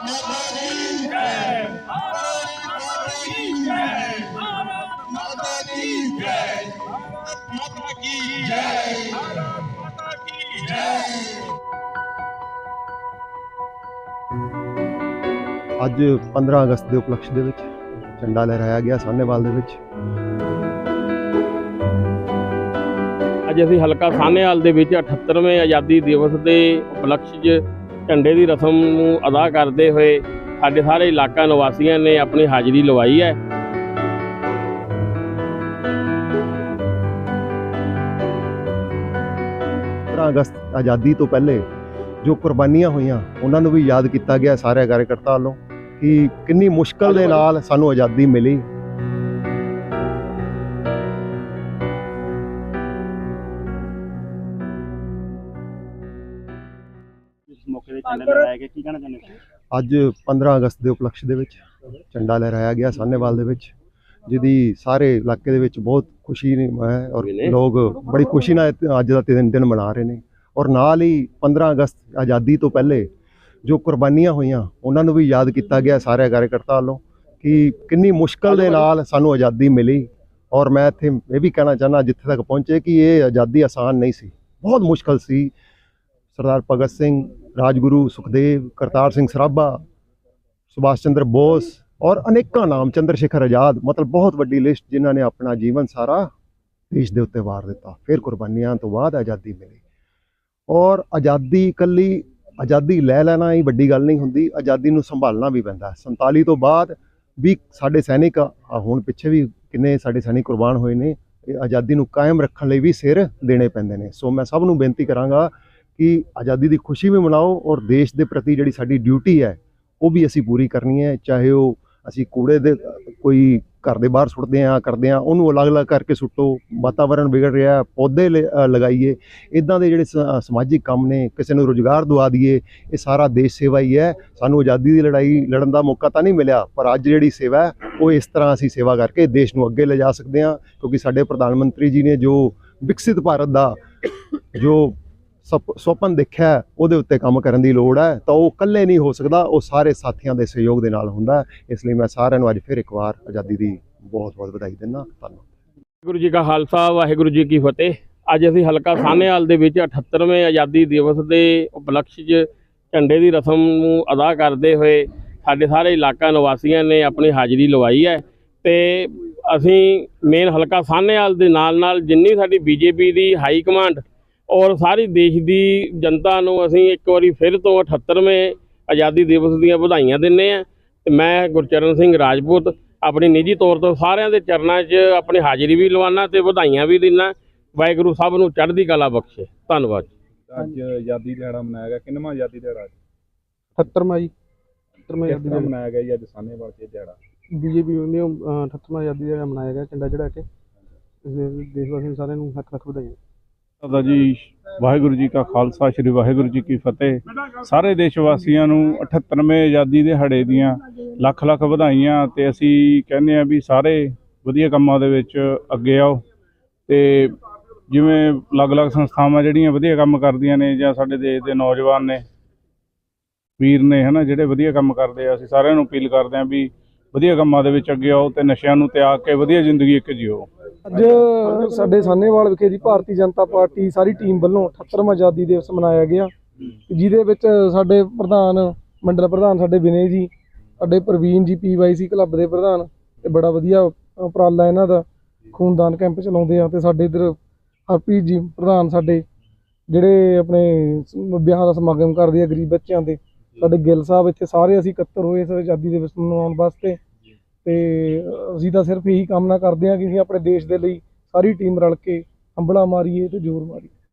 ਅੱਜ 15 ਅਗਸਤ ਦੇ ਉਪਲਕਸ਼ ਦੇ ਵਿੱਚ ਝੰਡਾ ਲਹਿਰਾਇਆ ਗਿਆ ਸਾਹਨੇਵਾਲ ਦੇ ਵਿੱਚ। ਅੱਜ ਅਸੀਂ ਹਲਕਾ ਸਾਹਨੇਵਾਲ ਦੇ ਵਿੱਚ 78ਵੇਂ ਆਜ਼ਾਦੀ ਦਿਵਸ ਦੇ ਉਪਲਕਸ਼ 'ਚ ਝੰਡੇ ਦੀ ਰਸਮ ਨੂੰ ਅਦਾ ਕਰਦੇ ਹੋਏ ਸਾਡੇ ਸਾਰੇ ਇਲਾਕਾ ਨਿਵਾਸੀਆਂ ਨੇ ਆਪਣੀ ਹਾਜ਼ਰੀ ਲਵਾਈ ਹੈ 15 ਅਗਸਤ ਆਜ਼ਾਦੀ ਤੋਂ ਪਹਿਲੇ ਜੋ ਕੁਰਬਾਨੀਆਂ ਹੋਈਆਂ ਉਹਨਾਂ ਨੂੰ ਵੀ ਯਾਦ ਕੀਤਾ ਗਿਆ ਸਾਰੇ ਕਾਰਜਕਰਤਾ ਵੱਲੋਂ ਕਿ ਕਿੰਨੀ ਮੁਸ਼ਕਲ ਦੇ ਨਾਲ ਸਾਨੂੰ ਆਜ਼ਾਦੀ ਮਿਲੀ ਮੌਕੇ ਤੇ ਝੰਡੇ ਲਹਿਰਾਏ ਗਏ ਕੀ ਕਹਿਣਾ ਚਾਹੁੰਦੇ ਹੋ? ਅੱਜ 15 ਅਗਸਤ ਦੇ ਉਪਲਕਸ਼ ਦੇ ਵਿੱਚ ਝੰਡਾ ਲਹਿਰਾਇਆ ਗਿਆ ਸਾਹਨੇਵਾਲ ਦੇ ਵਿੱਚ ਜਿਹਦੀ ਸਾਰੇ ਇਲਾਕੇ ਦੇ ਵਿੱਚ ਬਹੁਤ ਖੁਸ਼ੀ ਨੇ ਹੈ ਔਰ। ਲੋਕ ਬੜੀ ਖੁਸ਼ੀ ਨਾਲ ਅੱਜ ਦਾ ਦਿਨ ਦਿਨ ਮਨਾ ਰਹੇ ਨੇ। ਔਰ ਨਾਲ ਹੀ 15 ਅਗਸਤ ਆਜ਼ਾਦੀ ਤੋਂ ਪਹਿਲੇ ਜੋ ਕੁਰਬਾਨੀਆਂ ਹੋਈਆਂ ਉਹਨਾਂ ਨੂੰ ਵੀ ਯਾਦ ਕੀਤਾ ਗਿਆ ਸਾਰੇ ਕਾਰਜਕਰਤਾ ਵੱਲੋਂ ਕਿ ਕਿੰਨੀ ਮੁਸ਼ਕਲ ਦੇ ਨਾਲ ਸਾਨੂੰ ਆਜ਼ਾਦੀ ਮਿਲੀ। ਔਰ ਮੈਂ ਇੱਥੇ ਇਹ ਵੀ ਕਹਿਣਾ ਚਾਹੁੰਦਾ ਜਿੱਥੇ ਤੱਕ ਪਹੁੰਚੇ ਕਿ ਇਹ ਆਜ਼ਾਦੀ ਆਸਾਨ ਨਹੀਂ ਸੀ। ਬਹੁਤ ਮੁਸ਼ਕਲ ਸੀ। ਸਰਦਾਰ ਭਗਤ ਸਿੰਘ, ਰਾਜਗੁਰੂ ਸੁਖਦੇਵ, ਕਰਤਾਰ ਸਿੰਘ ਸਰਾਭਾ, ਸੁਭਾਸ਼ ਚੰਦਰ ਬੋਸ ਔਰ ਅਨੇਕਾਂ ਨਾਮ ਚੰਦਰ ਸ਼ੇਖਰ ਆਜ਼ਾਦ, ਮਤਲਬ ਬਹੁਤ ਵੱਡੀ ਲਿਸਟ ਜਿਨ੍ਹਾਂ ਨੇ ਆਪਣਾ ਜੀਵਨ ਸਾਰਾ ਦੇਸ਼ ਦੇ ਉੱਤੇ ਵਾਰ ਦਿੱਤਾ। ਫਿਰ ਕੁਰਬਾਨੀਆਂ ਤੋਂ ਬਾਅਦ ਆਜ਼ਾਦੀ ਮਿਲੀ। ਔਰ ਆਜ਼ਾਦੀ ਇਕੱਲੀ, ਆਜ਼ਾਦੀ ਲੈ ਲੈਣਾ ਹੀ ਵੱਡੀ ਗੱਲ ਨਹੀਂ ਹੁੰਦੀ, ਆਜ਼ਾਦੀ ਨੂੰ ਸੰਭਾਲਣਾ ਵੀ ਪੈਂਦਾ 47 ਤੋਂ ਬਾਅਦ ਵੀ ਸਾਡੇ ਸੈਨਿਕ ਹੁਣ ਪਿੱਛੇ ਵੀ ਕਿੰਨੇ ਸਾਡੇ ਸੈਨਿਕ ਕੁਰਬਾਨ ਹੋਏ ਨੇ, ਇਹ ਆਜ਼ਾਦੀ ਨੂੰ ਕਾਇਮ ਰੱਖਣ ਲਈ ਵੀ ਸਿਰ ਦੇਣੇ ਪੈਂਦੇ ਨੇ। ਸੋ ਮੈਂ ਸਭ ਨੂੰ ਬੇਨਤੀ ਕਰਾਂਗਾ ਕਿ ਆਜ਼ਾਦੀ ਦੀ ਖੁਸ਼ੀ ਵੀ ਮਨਾਓ ਔਰ ਦੇਸ਼ ਦੇ ਪ੍ਰਤੀ ਜਿਹੜੀ ਸਾਡੀ ਡਿਊਟੀ ਹੈ, ਉਹ ਵੀ ਅਸੀਂ ਪੂਰੀ ਕਰਨੀ ਹੈ। ਚਾਹੇ ਉਹ ਅਸੀਂ ਕੂੜੇ ਦੇ, ਕੋਈ ਘਰ ਦੇ ਬਾਹਰ ਸੁੱਟਦੇ ਆ ਕਰਦੇ ਆ ਉਹਨੂੰ ਅਲੱਗ-ਅਲੱਗ ਕਰਕੇ ਸੁੱਟੋ, ਵਾਤਾਵਰਣ ਵਿਗੜ ਰਿਹਾ, ਪੌਦੇ ਲ- ਲਗਾਈਏ। ਇਦਾਂ ਦੇ ਜਿਹੜੇ ਸ- ਸਮਾਜਿਕ ਕੰਮ ਨੇ, ਕਿਸੇ ਨੂੰ ਰੋਜ਼ਗਾਰ ਦਵਾ ਦਈਏ, ਇਹ ਸਾਰਾ ਦੇਸ਼ ਸੇਵਾ ਹੀ ਹੈ। ਸਾਨੂੰ ਆਜ਼ਾਦੀ ਦੀ ਲੜਾਈ ਲੜਨ ਦਾ ਮੌਕਾ ਤਾਂ ਨਹੀਂ ਮਿਲਿਆ, ਪਰ ਅੱਜ ਜਿਹੜੀ ਸੇਵਾ ਉਹ ਇਸ ਤਰ੍ਹਾਂ ਅਸੀਂ ਸੇਵਾ ਕਰਕੇ ਦੇਸ਼ ਨੂੰ ਅੱਗੇ ਲਿਜਾ ਸਕਦੇ ਹਾਂ, ਕਿਉਂਕਿ ਸਾਡੇ ਪ੍ਰਧਾਨ ਮੰਤਰੀ ਜੀ ਨੇ ਜੋ ਵਿਕਸਿਤ ਭਾਰਤ ਦਾ, ਜੋ ਸੁਪਨ ਦੇਖਿਆ, ਉਹਦੇ ਉੱਤੇ ਕੰਮ ਕਰਨ ਦੀ ਲੋੜ ਹੈ, ਤਾਂ ਉਹ ਇਕੱਲੇ ਨਹੀਂ ਹੋ ਸਕਦਾ, ਉਹ ਸਾਰੇ ਸਾਥੀਆਂ ਦੇ ਸਹਿਯੋਗ ਦੇ ਨਾਲ ਹੁੰਦਾ ਇਸ ਲਈ ਮੈਂ ਸਾਰਿਆਂ ਨੂੰ ਅੱਜ ਫਿਰ ਇੱਕ ਵਾਰ ਆਜ਼ਾਦੀ ਦੀ ਬਹੁਤ ਬਹੁਤ ਵਧਾਈ ਦਿੰਦਾ। ਧੰਨਵਾਦ। ਵਾਹਿਗੁਰੂ ਜੀ ਕਾ ਖਾਲਸਾ, ਵਾਹਿਗੁਰੂ ਜੀ ਕੀ ਫਤਿਹ। ਅੱਜ ਅਸੀਂ ਹਲਕਾ ਸਾਹਨੇਵਾਲ ਦੇ ਵਿੱਚ 78ਵੇਂ ਆਜ਼ਾਦੀ ਦਿਵਸ ਦੇ ਉਪਲਕਸ਼ 'ਚ ਝੰਡੇ ਦੀ ਰਸਮ ਨੂੰ ਅਦਾ ਕਰਦੇ ਹੋਏ ਸਾਡੇ ਸਾਰੇ ਇਲਾਕਾ ਨਿਵਾਸੀਆਂ ਨੇ ਆਪਣੀ ਹਾਜ਼ਰੀ ਲਵਾਈ ਹੈ ਤੇ ਅਸੀਂ ਮੇਨ ਹਲਕਾ ਸਾਹਨੇਵਾਲ ਦੇ ਨਾਲ ਨਾਲ ਜਿੰਨੀ ਸਾਡੀ ਬੀਜੇਪੀ ਦੀ ਹਾਈ ਕਮਾਂਡ ਔਰ ਸਾਰੀ ਦੇਸ਼ ਦੀ ਜਨਤਾ ਨੂੰ ਅਸੀਂ ਇੱਕ ਵਾਰੀ ਫਿਰ ਤੋਂ 78ਵੇਂ ਆਜ਼ਾਦੀ ਦਿਵਸ ਦੀਆਂ ਵਧਾਈਆਂ ਦਿੰਦੇ ਹਾਂ। ਤੇ ਮੈਂ ਗੁਰਚਰਨ ਸਿੰਘ ਰਾਜਪੂਤ ਆਪਣੀ ਨਿੱਜੀ ਤੌਰ ਤੋਂ ਸਾਰਿਆਂ ਦੇ ਚਰਨਾਂ 'ਚ ਆਪਣੀ ਹਾਜ਼ਰੀ ਵੀ ਲਵਾਉਣਾ ਤੇ ਵਧਾਈਆਂ ਵੀ ਦਿੰਦਾ ਵਾਹਿਗੁਰੂ ਸਭ ਨੂੰ ਚੜ੍ਹਦੀ ਕਲਾ ਬਖਸ਼ੇ। ਧੰਨਵਾਦ ਅੱਜ ਆਜ਼ਾਦੀ ਦਿਹਾੜਾ ਮਨਾਇਆ ਗਿਆ। ਕਿੰਨਵਾਂ ਆਜ਼ਾਦੀ ਦਿਹਾੜਾ 78ਵਾਂ ਜੀ। 78ਵਾਂ ਕਿਸ ਆਜ਼ਾਦੀ ਦਿਵਸ ਮਨਾਇਆ ਗਿਆ ਜੀ ਅੱਜ ਸਾਹਨੇਵਾਲ 'ਚ ਇਹ ਦਿਹਾੜਾ? ਬੀਜੇਪੀ ਨੇ 78ਵਾਂ ਆਜ਼ਾਦੀ ਦਿਹਾੜਾ ਮਨਾਇਆ ਗਿਆ ਝੰਡਾ ਚੜਾ ਕੇ। ਦੇਸ਼ ਵਾਸੀਆਂ ਸਾਰਿਆਂ ਨੂੰ ਲੱਖ ਲੱਖ ਵਧਾਈਆਂ। ਦਾ ਜੀ, ਵਾਹਿਗੁਰੂ ਜੀ ਕਾ ਖਾਲਸਾ, ਸ੍ਰੀ ਵਾਹਿਗੁਰੂ ਜੀ ਕੀ ਫਤਿਹ। ਸਾਰੇ ਦੇਸ਼ ਵਾਸੀਆਂ ਨੂੰ 78ਵੇਂ ਆਜ਼ਾਦੀ ਦਿਹਾੜੇ ਦੀਆਂ ਲੱਖ ਲੱਖ ਵਧਾਈਆਂ ਤੇ ਅਸੀਂ ਕਹਿੰਦੇ ਆ ਵੀ ਸਾਰੇ ਵਧੀਆ ਕੰਮਾਂ ਦੇ ਵਿੱਚ ਅੱਗੇ ਆਓ ਤੇ ਜਿਵੇਂ ਅਲੱਗ-ਅਲੱਗ ਸੰਸਥਾਵਾਂ ਜਿਹੜੀਆਂ ਵਧੀਆ ਕੰਮ ਕਰਦੀਆਂ ਨੇ ਜਾਂ ਸਾਡੇ ਦੇਸ਼ ਦੇ ਨੌਜਵਾਨ ਨੇ, ਵੀਰ ਨੇ ਹਨਾ, ਜਿਹੜੇ ਵਧੀਆ ਕੰਮ ਕਰਦੇ ਆ, ਅਸੀਂ ਸਾਰਿਆਂ ਨੂੰ ਅਪੀਲ ਕਰਦੇ ਆ ਵੀ ਵਧੀਆ ਕੰਮਾਂ ਦੇ ਵਿੱਚ ਅੱਗੇ ਆਓ ਤੇ ਨਸ਼ਿਆਂ ਨੂੰ ਤਿਆਗ ਕੇ ਵਧੀਆ ਜ਼ਿੰਦਗੀ ਇੱਕ ਜਿਓ। ਅੱਜ ਸਾਡੇ ਸਾਹਨੇਵਾਲ ਵਿਖੇ ਜੀ, ਭਾਰਤੀ ਜਨਤਾ ਪਾਰਟੀ ਸਾਰੀ ਟੀਮ ਵੱਲੋਂ 78ਵਾਂ ਆਜ਼ਾਦੀ ਦਿਵਸ ਮਨਾਇਆ ਗਿਆ। ਜਿਹਦੇ ਵਿੱਚ ਸਾਡੇ ਪ੍ਰਧਾਨ, ਮੰਡਲ ਪ੍ਰਧਾਨ ਸਾਡੇ ਵਿਨੇ ਜੀ, ਸਾਡੇ ਪ੍ਰਵੀਨ ਜੀ, ਪੀਵਾਈਸੀ ਕਲੱਬ ਦੇ ਪ੍ਰਧਾਨ ਤੇ ਬੜਾ ਵਧੀਆ ਉਪਰਾਲਾ ਇਹਨਾਂ ਦਾ, ਖੂਨਦਾਨ ਕੈਂਪ ਚਲਾਉਂਦੇ ਆ ਤੇ ਸਾਡੇ ਇਧਰ ਹਰਪ੍ਰੀਤ ਜੀ ਪ੍ਰਧਾਨ ਸਾਡੇ, ਜਿਹੜੇ ਆਪਣੇ ਸ- ਵਿਆਹ ਦਾ ਸਮਾਗਮ ਕਰਦੇ ਆ ਗਰੀਬ ਬੱਚਿਆਂ ਦੇ, ਸਾਡੇ ਗਿੱਲ ਸਾਹਿਬ ਇੱਥੇ ਸਾਰੇ ਅਸੀਂ ਇਕੱਤਰ ਹੋਏ ਇਸ ਆਜ਼ਾਦੀ ਦਿਵਸ ਮਨਾਉਣ ਵਾਸਤੇ। ਤੇ ਅਸੀਂ ਤਾਂ ਸਿਰਫ ਇਹੀ ਕਾਮਨਾ ਕਰਦੇ ਹਾਂ ਕਿ ਅਸੀਂ ਆਪਣੇ ਦੇਸ਼ ਦੇ ਲਈ ਸਾਰੀ ਟੀਮ ਰਲ ਕੇ ਅੰਬਲਾ ਮਾਰੀਏ ਤੇ ਜ਼ੋਰ ਮਾਰੀਏ।